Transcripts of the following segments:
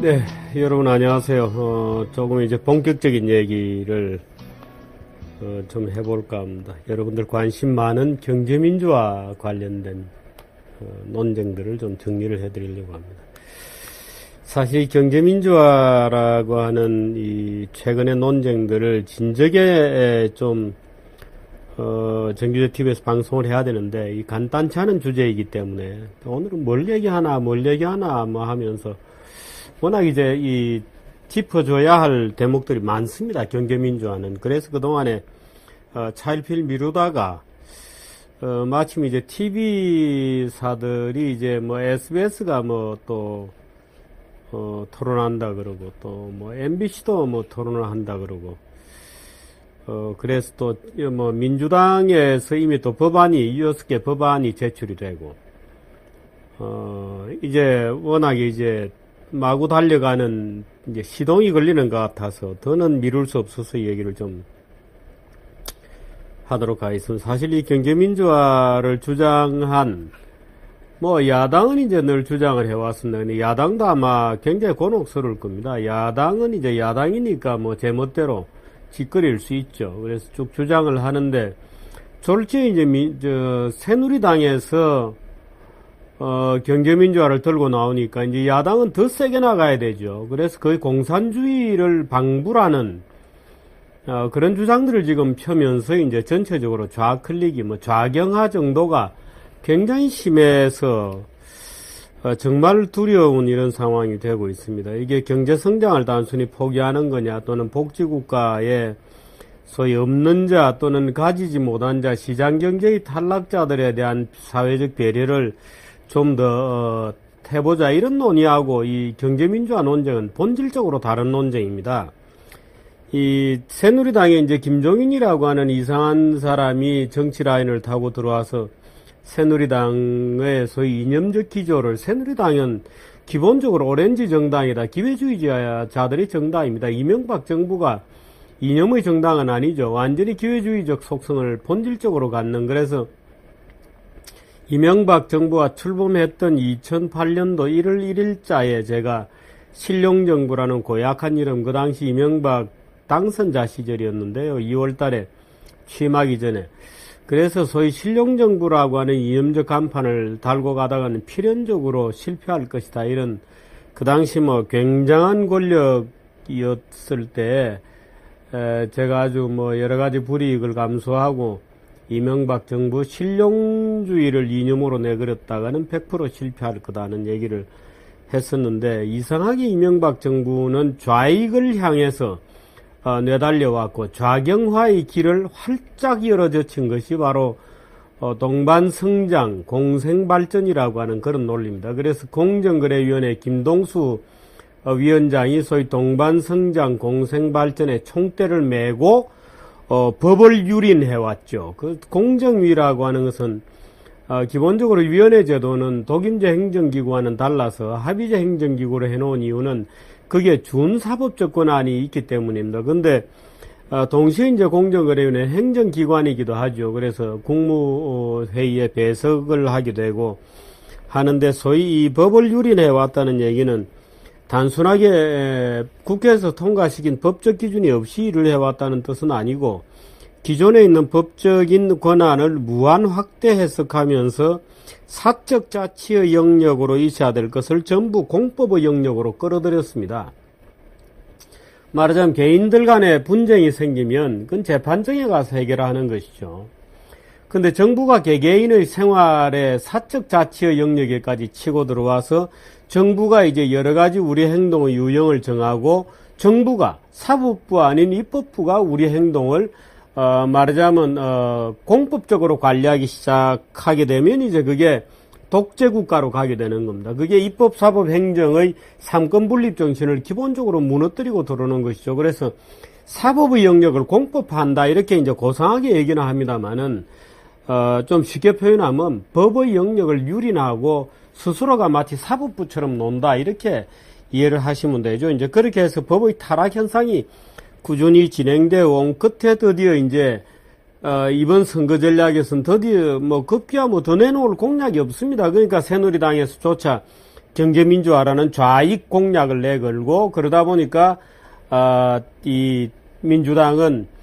네, 여러분 안녕하세요. 어, 조금 이제 본격적인 얘기를 어, 좀 해볼까 합니다. 여러분들 관심 많은 경제민주화 관련된 어, 논쟁들을 좀 정리를 해드리려고 합니다. 사실 경제민주화라고 하는 이 최근의 논쟁들을 진작에 좀 어, 정규제 TV에서 방송을 해야 되는데 이 간단치 않은 주제이기 때문에 오늘은 뭘 얘기하나 뭘 얘기하나 뭐 하면서 워낙 이제 이 짚어줘야 할 대목들이 많습니다. 경제민주화는. 그래서 그동안에 어, 차일피일 미루다가 어, 마침 이제 TV사들이 이제 뭐 SBS가 뭐또 어, 토론한다 그러고 또 뭐 MBC도 뭐 토론을 한다 그러고 어, 그래서 또 뭐 민주당에서 이미 또 법안이 여섯 개 법안이 제출이 되고 어, 이제 워낙에 이제 마구 달려가는 이제 시동이 걸리는 것 같아서 더는 미룰 수 없어서 이 얘기를 좀 하도록 하겠습니다. 사실 이 경제민주화를 주장한 뭐 야당은 이제 늘 주장을 해왔습니다. 야당도 아마 굉장히 곤혹스러울 겁니다. 야당은 이제 야당이니까 뭐 제멋대로 짓거릴 수 있죠. 그래서 쭉 주장을 하는데 솔직히 이제 미, 저 새누리당에서 어, 경제민주화를 들고 나오니까 이제 야당은 더 세게 나가야 되죠. 그래서 거의 공산주의를 방불하는 어, 그런 주장들을 지금 펴면서 이제 전체적으로 좌클릭이 뭐 좌경화 정도가 굉장히 심해서 어, 정말 두려운 이런 상황이 되고 있습니다. 이게 경제 성장을 단순히 포기하는 거냐 또는 복지국가에 소위 없는 자 또는 가지지 못한 자 시장 경제의 탈락자들에 대한 사회적 배려를 좀더 어, 해보자 이런 논의하고 이 경제민주화 논쟁은 본질적으로 다른 논쟁입니다. 이 새누리당에 이제 김종인이라고 하는 이상한 사람이 정치 라인을 타고 들어와서 새누리당의 소위 이념적 기조를 새누리당은 기본적으로 오렌지 정당이다. 기회주의자들의 정당입니다. 이명박 정부가 이념의 정당은 아니죠. 완전히 기회주의적 속성을 본질적으로 갖는 그래서 이명박 정부가 출범했던 2008년도 1월 1일자에 제가 실용정부라는 고약한 이름 그 당시 이명박 당선자 시절이었는데요. 2월 달에 취임하기 전에 그래서 소위 실용정부라고 하는 이념적 간판을 달고 가다가는 필연적으로 실패할 것이다. 이런 그 당시 뭐 굉장한 권력이었을 때 제가 아주 뭐 여러 가지 불이익을 감수하고 이명박 정부 실용주의를 이념으로 내걸었다가는 100% 실패할 거다는 얘기를 했었는데 이상하게 이명박 정부는 좌익을 향해서 어, 내달려왔고 좌경화의 길을 활짝 열어젖힌 것이 바로 어, 동반성장 공생발전이라고 하는 그런 논리입니다. 그래서 공정거래위원회 김동수 어, 위원장이 소위 동반성장 공생발전의 총대를 메고 어, 법을 유린해 왔죠. 그 공정위라고 하는 것은 어, 기본적으로 위원회 제도는 독임제 행정기구와는 달라서 합의제 행정기구로 해놓은 이유는 그게 준사법적 권한이 있기 때문입니다. 근데 어, 동시에 이제 공정거래위원회 행정기관이기도 하죠. 그래서 국무회의에 배석을 하게 되고 하는데 소위 이 법을 유린해 왔다는 얘기는 단순하게 국회에서 통과시킨 법적 기준이 없이 일을 해왔다는 뜻은 아니고 기존에 있는 법적인 권한을 무한 확대 해석하면서 사적 자치의 영역으로 있어야 될 것을 전부 공법의 영역으로 끌어들였습니다. 말하자면 개인들 간에 분쟁이 생기면 그건 재판정에 가서 해결하는 것이죠. 근데 정부가 개개인의 생활에 사적 자치의 영역에까지 치고 들어와서 정부가 이제 여러 가지 우리 행동의 유형을 정하고 정부가 사법부 아닌 입법부가 우리 행동을 어, 말하자면 어, 공법적으로 관리하기 시작하게 되면 이제 그게 독재 국가로 가게 되는 겁니다. 그게 입법, 사법, 행정의 삼권 분립 정신을 기본적으로 무너뜨리고 들어오는 것이죠. 그래서 사법의 영역을 공법한다 이렇게 이제 고상하게 얘기는 합니다만은 어, 좀 쉽게 표현하면 법의 영역을 유린하고 스스로가 마치 사법부처럼 논다 이렇게 이해를 하시면 되죠. 이제 그렇게 해서 법의 타락 현상이 꾸준히 진행되어 온 끝에 드디어 이제 어, 이번 선거 전략에서는 드디어 뭐 급기야 뭐 더 내놓을 공약이 없습니다. 그러니까 새누리당에서조차 경제민주화라는 좌익 공약을 내걸고 그러다 보니까 아, 이 민주당은 아,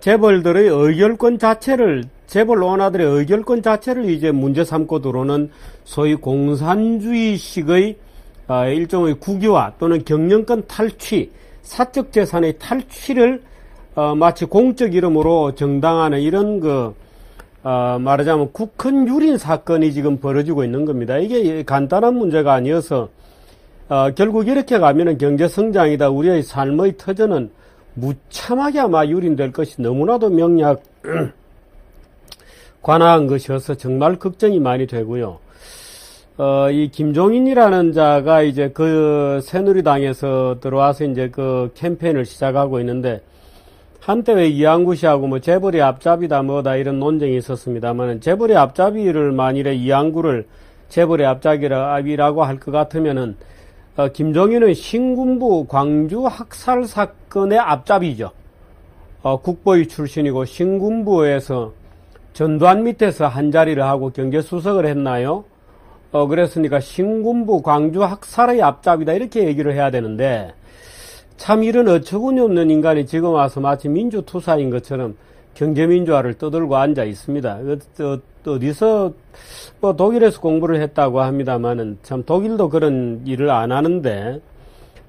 재벌들의 의결권 자체를 재벌 원화들의 의결권 자체를 이제 문제 삼고 들어오는 소위 공산주의식의 아, 일종의 국유화 또는 경영권 탈취, 사적 재산의 탈취를 어, 마치 공적 이름으로 정당화하는 이런 그 어, 말하자면 국헌 유린 사건이 지금 벌어지고 있는 겁니다. 이게 간단한 문제가 아니어서 어, 결국 이렇게 가면은 경제 성장이다 우리의 삶의 터전은 무참하게 아마 유린될 것이 너무나도 명약 관화한 것이어서 정말 걱정이 많이 되고요. 어, 이 김종인이라는 자가 이제 그 새누리당에서 들어와서 이제 그 캠페인을 시작하고 있는데 한때 왜 이한구 씨하고 뭐 재벌이 앞잡이다 뭐다 이런 논쟁이 있었습니다만 재벌이 앞잡이를 만일에 이한구를 재벌의 앞잡이라고 할 것 같으면은 어, 김종인은 신군부 광주 학살 사건의 앞잡이죠. 어, 국보위 출신이고 신군부에서 전두환 밑에서 한 자리를 하고 경제수석을 했나요? 어, 그랬으니까 신군부 광주 학살의 앞잡이다 이렇게 얘기를 해야 되는데 참 이런 어처구니 없는 인간이 지금 와서 마치 민주투사인 것처럼 경제민주화를 떠들고 앉아 있습니다. 어, 어, 어디서 뭐 독일에서 공부를 했다고 합니다만은 참 독일도 그런 일을 안 하는데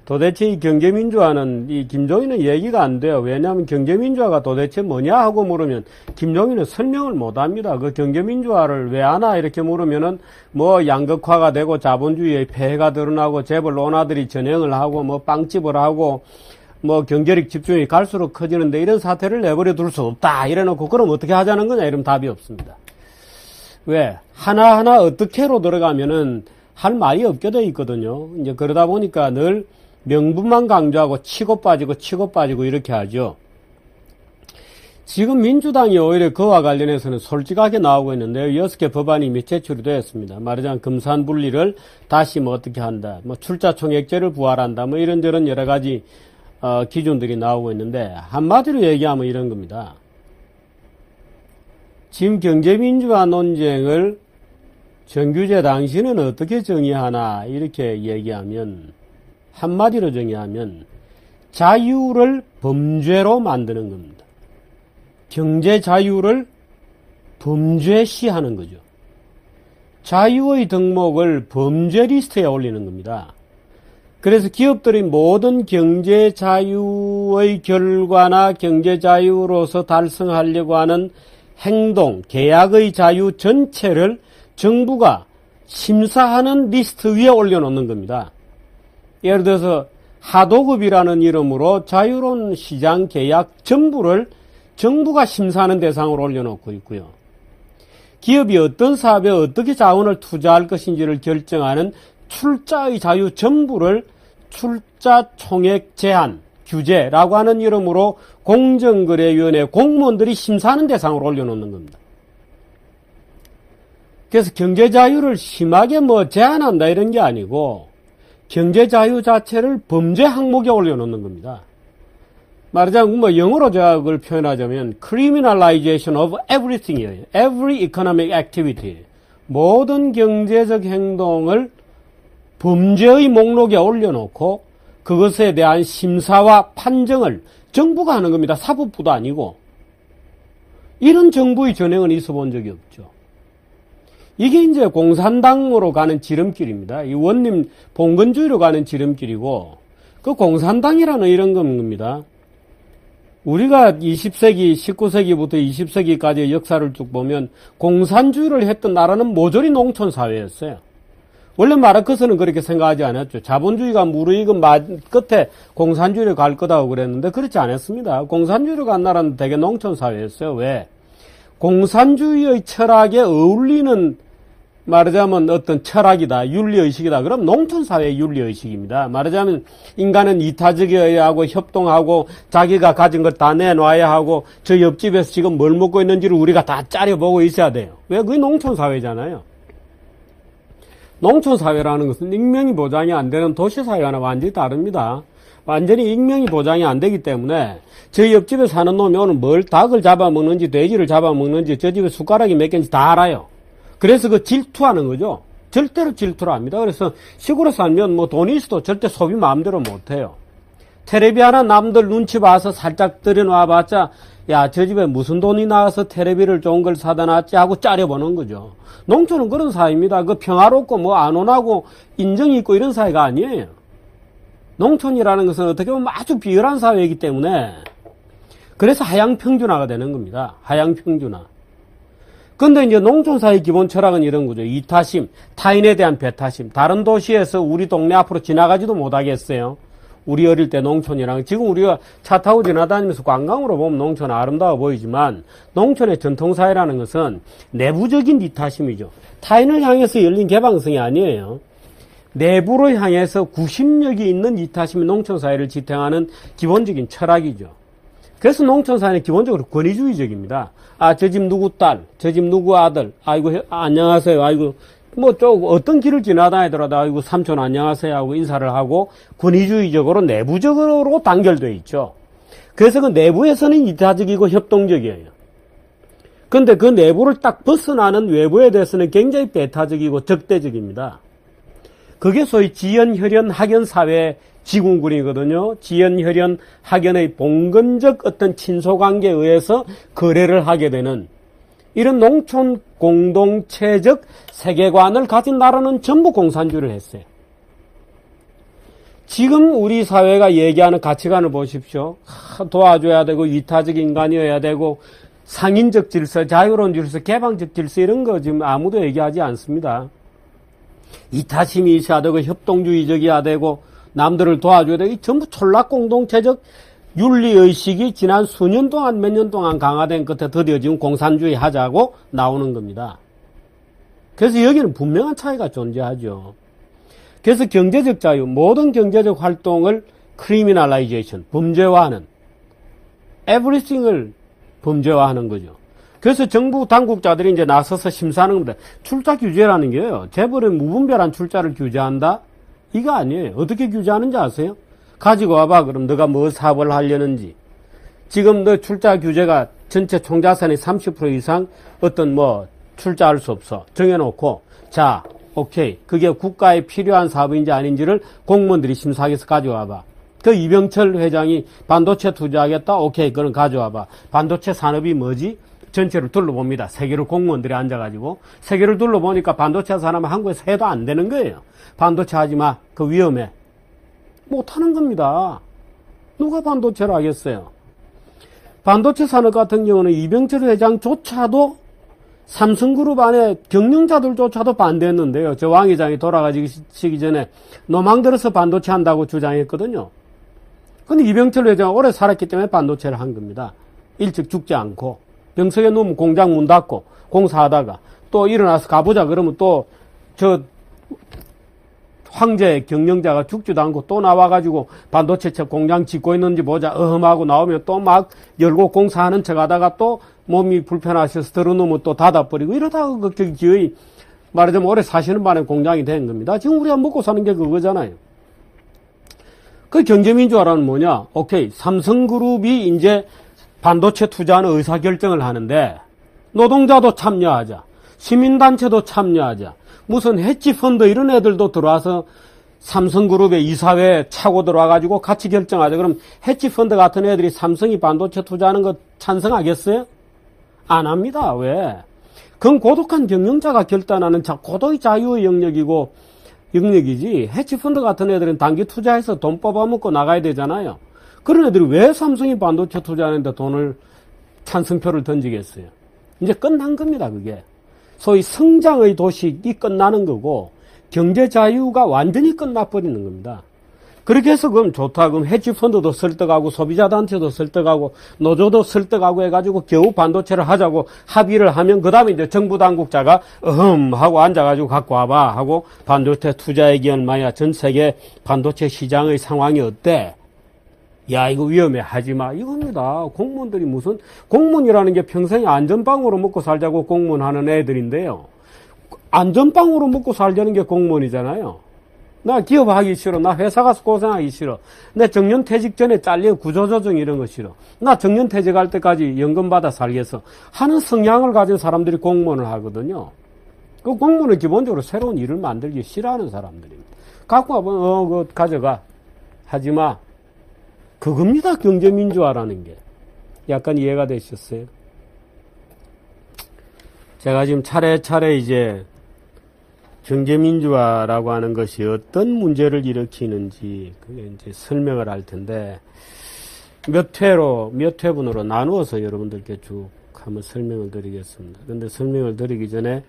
도대체 이 경제민주화는 이 김종인은 얘기가 안 돼요. 왜냐하면 경제민주화가 도대체 뭐냐 하고 물으면 김종인은 설명을 못 합니다. 그 경제민주화를 왜 하나 이렇게 물으면은 뭐 양극화가 되고 자본주의의 폐해가 드러나고 재벌 논화들이 전행을 하고 뭐 빵집을 하고 뭐 경제력 집중이 갈수록 커지는데 이런 사태를 내버려 둘 수 없다. 이래 놓고 그럼 어떻게 하자는 거냐 이러면 답이 없습니다. 왜? 하나하나 어떻게로 들어가면은 할 말이 없게 돼 있거든요. 이제 그러다 보니까 늘 명분만 강조하고 치고 빠지고 치고 빠지고 이렇게 하죠. 지금 민주당이 오히려 그와 관련해서는 솔직하게 나오고 있는데요. 여섯 개 법안이 이미 제출이 되었습니다. 말하자면 금산 분리를 다시 뭐 어떻게 한다. 뭐 출자 총액제를 부활한다. 뭐 이런저런 여러 가지 어, 기준들이 나오고 있는데 한마디로 얘기하면 이런 겁니다. 지금 경제민주화 논쟁을 정규제 당신은 어떻게 정의하나 이렇게 얘기하면 한마디로 정의하면 자유를 범죄로 만드는 겁니다. 경제 자유를 범죄시하는 거죠. 자유의 덕목을 범죄 리스트에 올리는 겁니다. 그래서 기업들이 모든 경제 자유의 결과나 경제 자유로서 달성하려고 하는 행동, 계약의 자유 전체를 정부가 심사하는 리스트 위에 올려놓는 겁니다. 예를 들어서 하도급이라는 이름으로 자유로운 시장 계약 전부를 정부가 심사하는 대상으로 올려놓고 있고요. 기업이 어떤 사업에 어떻게 자원을 투자할 것인지를 결정하는 출자의 자유 전부를 출자 총액 제한 규제라고 하는 이름으로 공정거래위원회 공무원들이 심사하는 대상으로 올려놓는 겁니다. 그래서 경제 자유를 심하게 뭐 제한한다 이런 게 아니고 경제 자유 자체를 범죄 항목에 올려놓는 겁니다. 말하자면 뭐 영어로 제가 그걸 표현하자면 criminalization of everything이에요. every economic activity. 모든 경제적 행동을 범죄의 목록에 올려놓고 그것에 대한 심사와 판정을 정부가 하는 겁니다. 사법부도 아니고. 이런 정부의 전행은 있어 본 적이 없죠. 이게 이제 공산당으로 가는 지름길입니다. 이 원님 봉건주의로 가는 지름길이고, 그 공산당이라는 이런 겁니다. 우리가 20세기, 19세기부터 20세기까지의 역사를 쭉 보면 공산주의를 했던 나라는 모조리 농촌 사회였어요. 원래 마르크스는 그렇게 생각하지 않았죠. 자본주의가 무르익은 끝에 공산주의로 갈 거다고 그랬는데 그렇지 않았습니다. 공산주의로 간 나라는 대개 농촌 사회였어요. 왜? 공산주의의 철학에 어울리는 말하자면 어떤 철학이다, 윤리의식이다. 그럼 농촌사회의 윤리의식입니다. 말하자면 인간은 이타적이어야 하고 협동하고 자기가 가진 걸 다 내놔야 하고 저 옆집에서 지금 뭘 먹고 있는지를 우리가 다 짜려보고 있어야 돼요. 왜? 그게 농촌사회잖아요. 농촌사회라는 것은 익명이 보장이 안 되는 도시사회와는 완전히 다릅니다. 완전히 익명이 보장이 안 되기 때문에 저희 옆집에 사는 놈이 오늘 뭘 닭을 잡아먹는지 돼지를 잡아먹는지 저 집에 숟가락이 몇 개인지 다 알아요. 그래서 그 질투하는 거죠. 절대로 질투를 합니다. 그래서 시골에 살면 뭐 돈이 있어도 절대 소비 마음대로 못해요. 테레비 하나 남들 눈치 봐서 살짝 들여놔 봤자 야 저 집에 무슨 돈이 나와서 테레비를 좋은 걸 사다 놨지 하고 짜려보는 거죠. 농촌은 그런 사회입니다. 그 평화롭고 뭐 안온하고 인정이 있고 이런 사회가 아니에요. 농촌이라는 것은 어떻게 보면 아주 비열한 사회이기 때문에 그래서 하향평준화가 되는 겁니다. 하향평준화. 근데 이제 농촌사회 기본 철학은 이런 거죠. 이타심, 타인에 대한 배타심. 다른 도시에서 우리 동네 앞으로 지나가지도 못하겠어요. 우리 어릴 때 농촌이랑 지금 우리가 차 타고 지나다니면서 관광으로 보면 농촌 아름다워 보이지만 농촌의 전통사회라는 것은 내부적인 이타심이죠. 타인을 향해서 열린 개방성이 아니에요. 내부를 향해서 구심력이 있는 이타심이 농촌사회를 지탱하는 기본적인 철학이죠. 그래서 농촌사회는 기본적으로 권위주의적입니다. 아, 저 집 누구 딸, 저 집 누구 아들, 아이고, 해- 안녕하세요, 아이고, 뭐, 좀, 어떤 길을 지나다니더라도, 아이고, 삼촌 안녕하세요 하고 인사를 하고, 권위주의적으로 내부적으로 단결되어 있죠. 그래서 그 내부에서는 이타적이고 협동적이에요. 근데 그 내부를 딱 벗어나는 외부에 대해서는 굉장히 배타적이고 적대적입니다. 그게 소위 지연 혈연 학연 사회 지궁군이거든요. 지연 혈연 학연의 봉건적 어떤 친소 관계에 의해서 거래를 하게 되는 이런 농촌 공동체적 세계관을 가진 나라는 전부 공산주의를 했어요. 지금 우리 사회가 얘기하는 가치관을 보십시오. 하, 도와줘야 되고 이타적 인간이어야 되고 상인적 질서, 자유로운 질서, 개방적 질서 이런 거 지금 아무도 얘기하지 않습니다. 이타심이 있어야 되고 협동주의적이어야 되고 남들을 도와줘야 되고 이 전부 촌락 공동체적 윤리의식이 지난 수년 동안 몇 년 동안 강화된 끝에 드디어 지금 공산주의 하자고 나오는 겁니다. 그래서 여기는 분명한 차이가 존재하죠. 그래서 경제적 자유, 모든 경제적 활동을 크리미널라이제이션, 범죄화하는 everything을 범죄화하는 거죠. 그래서 정부 당국자들이 이제 나서서 심사하는 겁니다. 출자 규제라는 게요. 재벌의 무분별한 출자를 규제한다? 이거 아니에요. 어떻게 규제하는지 아세요? 가지고 와봐. 그럼 너가 뭐 사업을 하려는지. 지금 너 출자 규제가 전체 총자산의 30% 이상 어떤 뭐 출자할 수 없어. 정해놓고 자, 오케이. 그게 국가에 필요한 사업인지 아닌지를 공무원들이 심사하게서 가져와봐. 그 이병철 회장이 반도체 투자하겠다? 오케이. 그럼 가져와봐. 반도체 산업이 뭐지? 전체를 둘러봅니다. 세계로 공무원들이 앉아가지고. 세계를 둘러보니까 반도체 산업은 한국에서 해도 안 되는 거예요. 반도체 하지 마. 그 위험해. 못하는 겁니다. 누가 반도체를 하겠어요? 반도체 산업 같은 경우는 이병철 회장조차도 삼성그룹 안에 경영자들조차도 반대했는데요. 저 왕 회장이 돌아가시기 전에 노망 들어서 반도체 한다고 주장했거든요. 근데 이병철 회장은 오래 살았기 때문에 반도체를 한 겁니다. 일찍 죽지 않고 병석에 누우면 공장 문 닫고 공사하다가 또 일어나서 가보자 그러면 또 저 황제 경영자가 죽지도 않고 또 나와가지고 반도체 체 공장 짓고 있는지 보자 어흠하고 나오면 또 막 열고 공사하는 척 하다가 또 몸이 불편하셔서 들어놓으면 또 닫아버리고 이러다가 그 기어이 말하자면 오래 사시는 반에 공장이 된 겁니다. 지금 우리가 먹고 사는 게 그거잖아요. 그 경제민주화라는 뭐냐? 오케이. 삼성그룹이 이제 반도체 투자하는 의사결정을 하는데 노동자도 참여하자. 시민단체도 참여하자. 무슨 해치펀드 이런 애들도 들어와서 삼성그룹의 이사회에 차고 들어와가지고 같이 결정하자. 그럼 해치펀드 같은 애들이 삼성이 반도체 투자하는 거 찬성하겠어요? 안 합니다. 왜? 그건 고독한 경영자가 결단하는 자, 고도의 자유의 영역이고 영역이지 해치펀드 같은 애들은 단기 투자해서 돈 뽑아먹고 나가야 되잖아요. 그런 애들이 왜 삼성이 반도체 투자하는데 돈을 찬성표를 던지겠어요? 이제 끝난 겁니다, 그게. 소위 성장의 도식이 끝나는 거고 경제 자유가 완전히 끝나버리는 겁니다. 그렇게 해서 그럼 좋다. 그럼 해치펀드도 설득하고 소비자단체도 설득하고 노조도 설득하고 해가지고 겨우 반도체를 하자고 합의를 하면 그 다음에 이제 정부 당국자가 어흠 하고 앉아가지고 갖고 와봐 하고 반도체 투자액이 얼마야 전 세계 반도체 시장의 상황이 어때? 야 이거 위험해. 하지마. 이겁니다. 공무원들이 무슨 공무원이라는 게 평생 안전빵으로 먹고 살자고 공무원 하는 애들인데요. 안전빵으로 먹고 살자는 게 공무원이잖아요. 나 기업 하기 싫어. 나 회사 가서 고생하기 싫어. 내 정년퇴직 전에 잘려 구조조정 이런 거 싫어. 나 정년퇴직할 때까지 연금 받아 살겠어. 하는 성향을 가진 사람들이 공무원을 하거든요. 그 공무원은 기본적으로 새로운 일을 만들기 싫어하는 사람들입니다. 갖고 와보면, 어, 그거 가져가. 하지 마. 그겁니다. 경제민주화라는 게. 약간 이해가 되셨어요? 제가 지금 차례차례 이제 경제민주화라고 하는 것이 어떤 문제를 일으키는지 이제 설명을 할 텐데 몇 회로 몇 회분으로 나누어서 여러분들께 쭉 한번 설명을 드리겠습니다. 근데 설명을 드리기 전에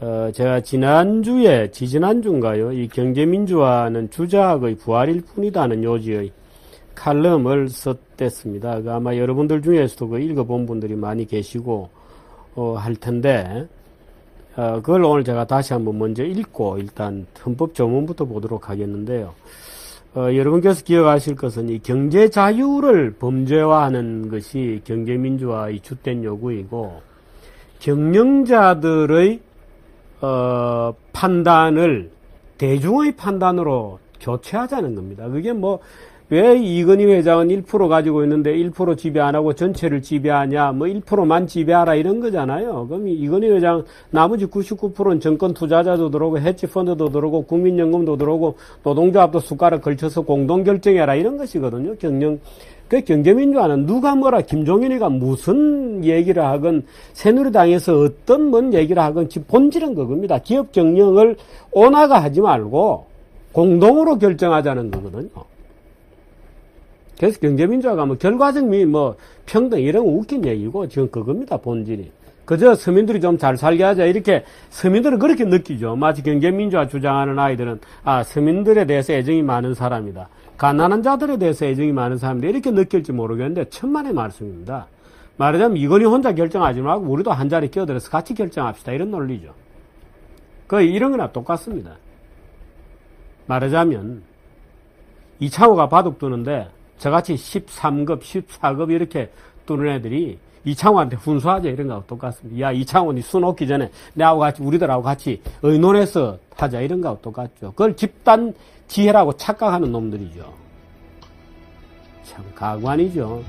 어 제가 지난주에 지지난주인가요? 이 경제민주화는 주작의 부활일 뿐이다는 요지의 칼럼을 썼댔습니다. 그 아마 여러분들 중에서도 그 읽어본 분들이 많이 계시고 어, 할 텐데 어, 그걸 오늘 제가 다시 한번 먼저 읽고 일단 헌법 조문부터 보도록 하겠는데요. 어, 여러분께서 기억하실 것은 이 경제 자유를 범죄화하는 것이 경제민주화의 주된 요구이고 경영자들의 어, 판단을 대중의 판단으로 교체하자는 겁니다. 그게 뭐 왜 이건희 회장은 1% 가지고 있는데 1% 지배 안 하고 전체를 지배하냐, 뭐 1%만 지배하라 이런 거잖아요. 그럼 이건희 회장 나머지 99%는 정권 투자자도 들어오고 해치펀드도 들어오고 국민연금도 들어오고 노동조합도 숟가락 걸쳐서 공동 결정해라 이런 것이거든요. 경영 그 경제민주화는 누가 뭐라 김종인이가 무슨 얘기를 하건 새누리당에서 어떤 뭔 얘기를 하건 지 본질은 그겁니다. 기업 경영을 오나가 하지 말고 공동으로 결정하자는 거거든요. 그래서 경제민주화가 뭐 결과적 미, 뭐 평등 이런 거 웃긴 얘기고 지금 그겁니다 본질이. 그저 서민들이 좀 잘 살게 하자 이렇게 서민들은 그렇게 느끼죠. 마치 경제민주화 주장하는 아이들은 아 서민들에 대해서 애정이 많은 사람이다. 가난한 자들에 대해서 애정이 많은 사람들 이렇게 느낄지 모르겠는데 천만의 말씀입니다. 말하자면 이건희 혼자 결정하지 말고 우리도 한 자리 끼어들어서 같이 결정합시다 이런 논리죠. 그 이런 거나 똑같습니다. 말하자면 이창호가 바둑 두는데 저같이 13급, 14급 이렇게 뚫는 애들이 이창호한테 훈수하자 이런 거하고 똑같습니다. 야, 이창호니 수 놓기 전에 내하고 같이, 우리들하고 같이 의논해서 하자 이런 거하고 똑같죠. 그걸 집단 지혜라고 착각하는 놈들이죠. 참 가관이죠.